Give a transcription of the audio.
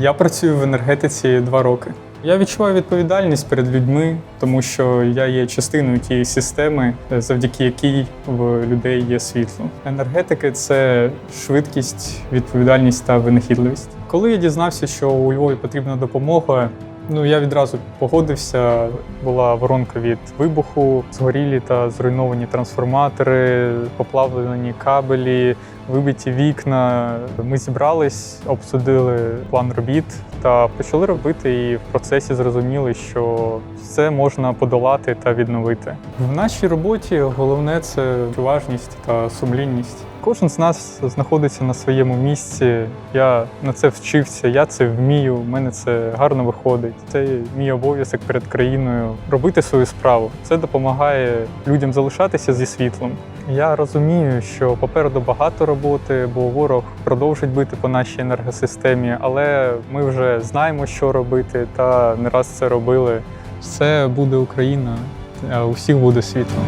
Я працюю в енергетиці два роки. Я відчуваю відповідальність перед людьми, тому що я є частиною тієї системи, завдяки якій в людей є світло. Енергетики це швидкість, відповідальність та винахідливість. Коли я дізнався, що у Львові потрібна допомога, ну я відразу погодився. Була воронка від вибуху, згорілі та зруйновані трансформатори, поплавлені кабелі, вибиті вікна. Ми зібрались, обсудили план робіт та почали робити. І в процесі зрозуміли, що все можна подолати та відновити. В нашій роботі головне це уважність та сумлінність. Кожен з нас знаходиться на своєму місці. Я на це вчився, я це вмію. в мене це гарно виходить. Це мій обов'язок перед країною робити свою справу. Це допомагає людям залишатися зі світлом. Я розумію, що попереду багато роботи, бо ворог продовжить бити по нашій енергосистемі, але ми вже знаємо, що робити, та не раз це робили. Все буде Україна, у всіх буде світло.